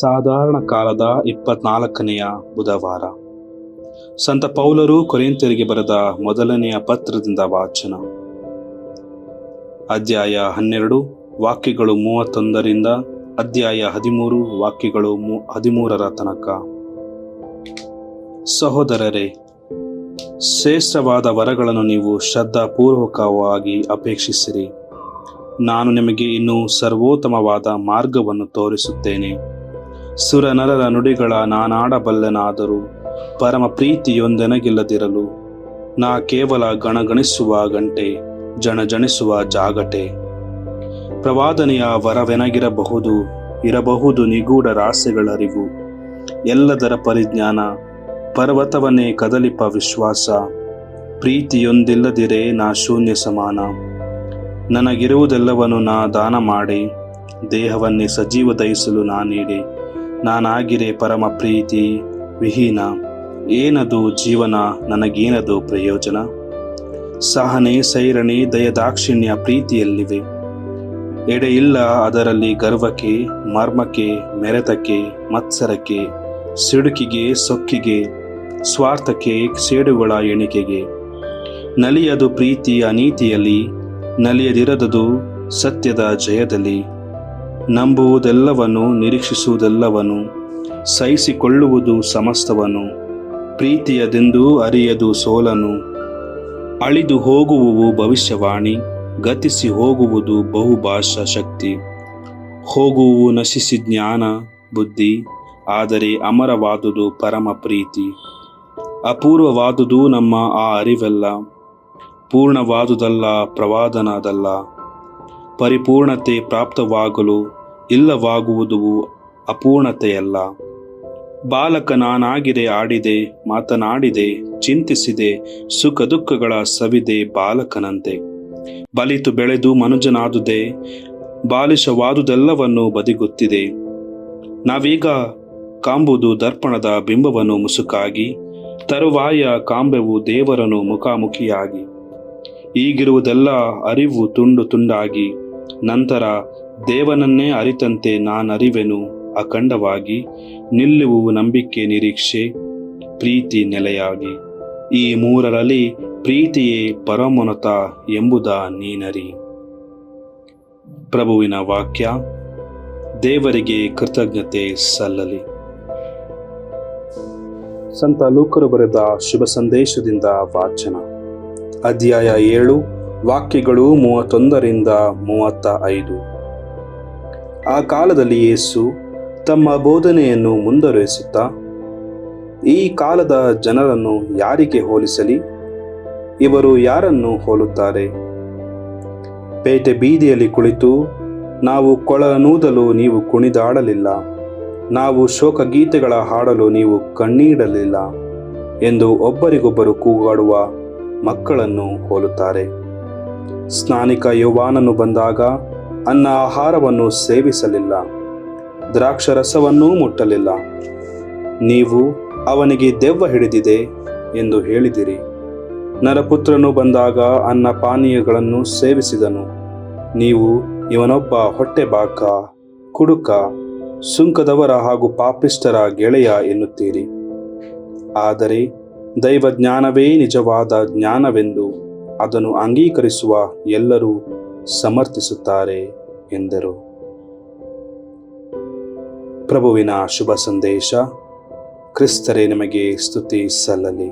ಸಾಧಾರಣ ಕಾಲದ ಇಪ್ಪತ್ನಾಲ್ಕನೆಯ ಬುಧವಾರ. ಸಂತ ಪೌಲರು ಕೊರೆಯಂತೆರಿಗೆ ಬರೆದ ಮೊದಲನೆಯ ಪತ್ರದಿಂದ ವಾಚನ. ಅಧ್ಯಾಯ ಹನ್ನೆರಡು, ವಾಕ್ಯಗಳು ಮೂವತ್ತೊಂದರಿಂದ ಅಧ್ಯಾಯ ಹದಿಮೂರು, ವಾಕ್ಯಗಳು ಹದಿಮೂರರ ತನಕ. ಸಹೋದರರೇ, ಶ್ರೇಷ್ಠವಾದ ವರಗಳನ್ನು ನೀವು ಶ್ರದ್ಧಾಪೂರ್ವಕವಾಗಿ ಅಪೇಕ್ಷಿಸಿರಿ. ನಾನು ನಿಮಗೆ ಇನ್ನೂ ಸರ್ವೋತ್ತಮವಾದ ಮಾರ್ಗವನ್ನು ತೋರಿಸುತ್ತೇನೆ. ಸುರನರರ ನುಡಿಗಳ ನಾನಾಡಬಲ್ಲೆನಾದರೂ ಪರಮ ಪ್ರೀತಿಯೊಂದೆನಗಿಲ್ಲದಿರಲು ನಾ ಕೇವಲ ಗಣಗಣಿಸುವ ಗಂಟೆ, ಜಣಜಣಿಸುವ ಜಾಗಟೆ. ಪ್ರವಾದನೆಯ ವರವೆನಗಿರಬಹುದು, ಇರಬಹುದು ನಿಗೂಢ ರಾಸೆಗಳರಿವು ಎಲ್ಲದರ ಪರಿಜ್ಞಾನ, ಪರ್ವತವನ್ನೇ ಕದಲಿಪ ವಿಶ್ವಾಸ. ಪ್ರೀತಿಯೊಂದಿಲ್ಲದಿರೇ ನಾ ಶೂನ್ಯ ಸಮಾನ. ನನಗಿರುವುದೆಲ್ಲವನ್ನು ನಾ ದಾನ ಮಾಡಿ ದೇಹವನ್ನೇ ಸಜೀವ ದಯಿಸಲು ನಾ ನೀಡಿ. ನಾನಾಗಿರೆ ಪರಮ ಪ್ರೀತಿ, ವಿಹೀನ. ಏನದು ಜೀವನ, ನನಗೇನದು ಪ್ರಯೋಜನ? ಸಹನೆ, ಸೈರಣೆ, ದಯದಾಕ್ಷಿಣ್ಯ ಪ್ರೀತಿಯಲ್ಲಿವೆ. ಎಡೆಯಿಲ್ಲ ಅದರಲ್ಲಿ ಗರ್ವಕ್ಕೆ, ಮರ್ಮಕ್ಕೆ, ಮೆರೆತಕ್ಕೆ, ಮತ್ಸರಕ್ಕೆ, ಸಿಡುಕಿಗೆ, ಸೊಕ್ಕಿಗೆ, ಸ್ವಾರ್ಥಕ್ಕೆ, ಸೇಡುಗಳ ಎಣಿಕೆಗೆ. ನಲಿಯದು ಪ್ರೀತಿ ಅನೀತಿಯಲ್ಲಿ ನಲಿಯದಿರದದು ಸತ್ಯದ ಜಯದಲ್ಲಿ. ನಂಬುವುದೆಲ್ಲವನ್ನು ನಿರೀಕ್ಷಿಸುವುದೆಲ್ಲವನು ಸಹಿಸಿಕೊಳ್ಳುವುದು ಸಮಸ್ತವನು ಪ್ರೀತಿಯದೆಂದು ಅರಿಯದು ಸೋಲನು. ಅಳಿದು ಹೋಗುವುವು ಭವಿಷ್ಯವಾಣಿ, ಗತಿಸಿ ಹೋಗುವುದು ಬಹುಭಾಷಾ ಶಕ್ತಿ. ಹೋಗುವು ನಶಿಸಿ ಜ್ಞಾನ, ಬುದ್ಧಿ, ಆದರೆ ಅಮರವಾದುದು ಪರಮ ಪ್ರೀತಿ. ಅಪೂರ್ವವಾದುದು ನಮ್ಮ ಆ ಅರಿವೆಲ್ಲ, ಪೂರ್ಣವಾದುದಲ್ಲ ಪ್ರವಾದನದಲ್ಲ. ಪರಿಪೂರ್ಣತೆ ಪ್ರಾಪ್ತವಾಗಲು ಇಲ್ಲವಾಗುವುದು ಅಪೂರ್ಣತೆಯಲ್ಲ. ಬಾಲಕ ನಾನಾಗಿದೆ ಆಡಿದೆ, ಮಾತನಾಡಿದೆ, ಚಿಂತಿಸಿದೆ, ಸುಖ ದುಃಖಗಳ ಸವಿದೆ ಬಾಲಕನಂತೆ. ಬಲಿತು ಬೆಳೆದು ಮನುಜನಾದುದೆ, ಬಾಲಿಶವಾದುದೆಲ್ಲವನ್ನು ಬದಿಗುತ್ತಿದೆ. ನಾವೀಗ ಕಾಂಬುದು ದರ್ಪಣದ ಬಿಂಬವನ್ನು ಮುಸುಕಾಗಿ, ತರುವಾಯ ಕಾಂಬೆವು ದೇವರನು ಮುಖಾಮುಖಿಯಾಗಿ. ಈಗಿರುವುದೆಲ್ಲ ಅರಿವು ತುಂಡು ತುಂಡಾಗಿ ನಂತರ ದೇವನನ್ನೇ ಅರಿತಂತೆ ನಾನರಿವೆನು. ಅಖಂಡವಾಗಿ ನಿಲ್ಲುವು ನಂಬಿಕೆ ನಿರೀಕ್ಷೆ, ಪ್ರೀತಿ ನೆಲೆಯಾಗಿ. ಈ ಮೂರರಲ್ಲಿ ಪ್ರೀತಿಯೇ ಪರಮೋನತ ಎಂಬುದ ನೀನರಿ. ಪ್ರಭುವಿನ ವಾಕ್ಯ, ದೇವರಿಗೆ ಕೃತಜ್ಞತೆ ಸಲ್ಲಲಿ. ಸಂತ ಲೂಕರು ಬರೆದ ಶುಭ ಸಂದೇಶದಿಂದ ವಾಚನ. ಅಧ್ಯಾಯ ಏಳು ವಾಕ್ಯಗಳು ಮೂವತ್ತೊಂದರಿಂದ ಮೂವತ್ತ ಐದು ಆ ಕಾಲದಲ್ಲಿ ಯೇಸು ತಮ್ಮ ಬೋಧನೆಯನ್ನು ಮುಂದುವರಿಸುತ್ತಾ, ಈ ಕಾಲದ ಜನರನ್ನು ಯಾರಿಗೆ ಹೋಲಿಸಲಿ? ಇವರು ಯಾರನ್ನು ಹೋಲುತ್ತಾರೆ? ಪೇಟೆ ಬೀದಿಯಲ್ಲಿ ಕುಳಿತು, ನಾವು ಕೊಳನೂದಲು ನೀವು ಕುಣಿದಾಡಲಿಲ್ಲ, ನಾವು ಶೋಕಗೀತೆಗಳ ಹಾಡಲು ನೀವು ಕಣ್ಣೀಡಲಿಲ್ಲ ಎಂದು ಒಬ್ಬರಿಗೊಬ್ಬರು ಕೂಗಾಡುವ ಮಕ್ಕಳನ್ನು ಹೋಲುತ್ತಾರೆ. ಸ್ನಾನಿಕ ಯುವಾನನು ಬಂದಾಗ ಅನ್ನ ಆಹಾರವನ್ನು ಸೇವಿಸಲಿಲ್ಲ. ದ್ರಾಕ್ಷರಸವನ್ನೂ ಮುಟ್ಟಲಿಲ್ಲ. ನೀವು ಅವನಿಗೆ ದೆವ್ವ ಹಿಡಿದಿದೆ ಎಂದು ಹೇಳಿದಿರಿ. ನರಪುತ್ರನು ಬಂದಾಗ ಅನ್ನ ಪಾನೀಯಗಳನ್ನು ಸೇವಿಸಿದನು. ನೀವು ಇವನೊಬ್ಬ ಹೊಟ್ಟೆಬಾಕ ಕುಡುಕ, ಸುಂಕದವರ ಹಾಗೂ ಪಾಪಿಷ್ಟರ ಗೆಳೆಯ ಎನ್ನುತ್ತೀರಿ. ಆದರೆ ದೈವಜ್ಞಾನವೇ ನಿಜವಾದ ಜ್ಞಾನವೆಂದು ಅದನ್ನು ಅಂಗೀಕರಿಸುವ ಎಲ್ಲರೂ ಸಮರ್ಥಿಸುತ್ತಾರೆ ಎಂದರು. ಪ್ರಭುವಿನ ಶುಭ ಸಂದೇಶ ಕ್ರಿಸ್ತರೇ ನಿಮಗೆ ಸ್ತುತಿ ಸಲ್ಲಲಿ.